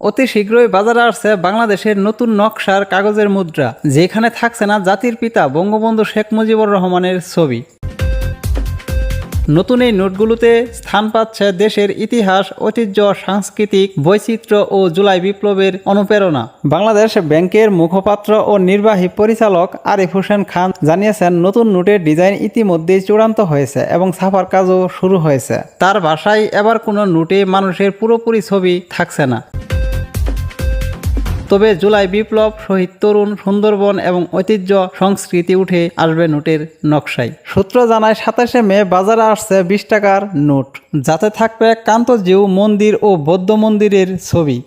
অতি শীঘ্রই বাজারে আসছে বাংলাদেশের নতুন নকশার কাগজের মুদ্রা, যেখানে থাকছে না জাতির পিতা বঙ্গবন্ধু শেখ মুজিবুর রহমানের ছবি। নতুন এই নোটগুলোতে স্থান পাচ্ছে দেশের ইতিহাস, ঐতিহ্য, সাংস্কৃতিক বৈচিত্র্য ও জুলাই বিপ্লবের অনুপ্রেরণা। বাংলাদেশ ব্যাংকের মুখপাত্র ও নির্বাহী পরিচালক আরিফ হোসেন খান জানিয়েছেন, নতুন নোটের ডিজাইন ইতিমধ্যেই চূড়ান্ত হয়েছে এবং ছাপার কাজও শুরু হয়েছে। তার ভাষায়, এবার কোনো নোটে মানুষের পুরোপুরি ছবি থাকছে না। তবে জুলাই বিপ্লব, শহীদ তরুণ, সুন্দরবন এবং ঐতিহ্য সংস্কৃতি উঠে আসবে নোটের নকশায়। সূত্র জানায়, সাতাশে মে বাজারে আসছে বিশ টাকার নোট। যাতে থাকবে কান্তজিউ মন্দির ও বৌদ্ধ মন্দিরের ছবি।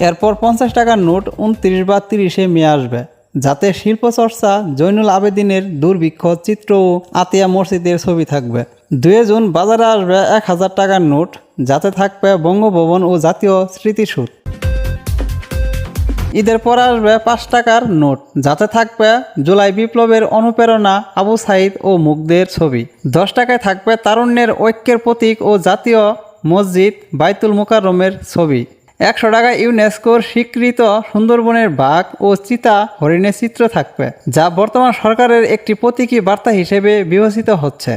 এরপর পঞ্চাশ টাকার নোট উনত্রিশ বা তিরিশে মে আসবে। যাতে শিল্পচর্চা, জৈনুল আবেদিনের দুর্ভিক্ষ, চিত্র ও আতিয়া মসজিদের ছবি থাকবে। দুয়ে জুন বাজারে আসবে এক হাজার টাকার নোট। যাতে থাকবে বঙ্গভবন ও জাতীয় স্মৃতিসূত ঈদের পর আসবে পাঁচ টাকার নোট। যাতে থাকবে জুলাই বিপ্লবের অনুপ্রেরণা আবু সাইদ ও মুগদের ছবি। দশ টাকায় থাকবে তারুণ্যের ঐক্যের প্রতীক ও জাতীয় মসজিদ বাইতুল মুকাররমের ছবি। একশো টাকা ইউনেস্কোর স্বীকৃত সুন্দরবনের বাঘ ও চিতা হরিণের চিত্র থাকবে, যা বর্তমান সরকারের একটি প্রতীকী বার্তা হিসেবে বিবেচিত হচ্ছে।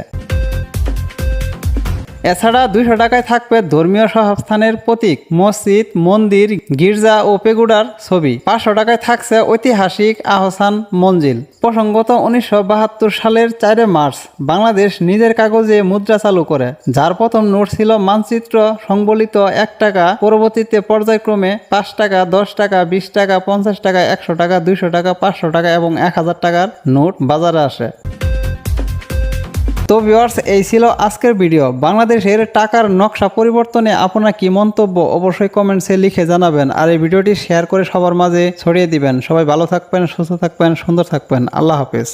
এছাড়া দুইশো টাকায় থাকবে ধর্মীয় সহাবস্থানের প্রতীক, মসজিদ, মন্দির, গির্জা ও পেগুডার ছবি। পাঁচশো টাকায় থাকছে ঐতিহাসিক আহসান মঞ্জিল। প্রসঙ্গত উনিশশো বাহাত্তর সালের চারে মার্চ বাংলাদেশ নিজের কাগজে মুদ্রা চালু করে। যার প্রথম নোট ছিল মানচিত্র সংবলিত এক টাকা, পরবর্তীতে পর্যায়ক্রমে পাঁচ টাকা, দশ টাকা, বিশ টাকা, পঞ্চাশ টাকা, একশো টাকা, দুইশো টাকা, পাঁচশো টাকা এবং এক হাজার টাকার নোট বাজারে আসে। তো ভিউয়ার্স এই ছিল আজকের ভিডিও বাংলাদেশের টাকার নকশা পরিবর্তনে আপনার কি মন্তব্য অবশ্যই কমেন্টসে লিখে জানাবেন। আর এই ভিডিওটি শেয়ার করে সবার মাঝে ছড়িয়ে দিবেন। সবাই ভালো থাকবেন, সুস্থ থাকবেন, সুন্দর থাকবেন। আল্লাহ হাফেজ।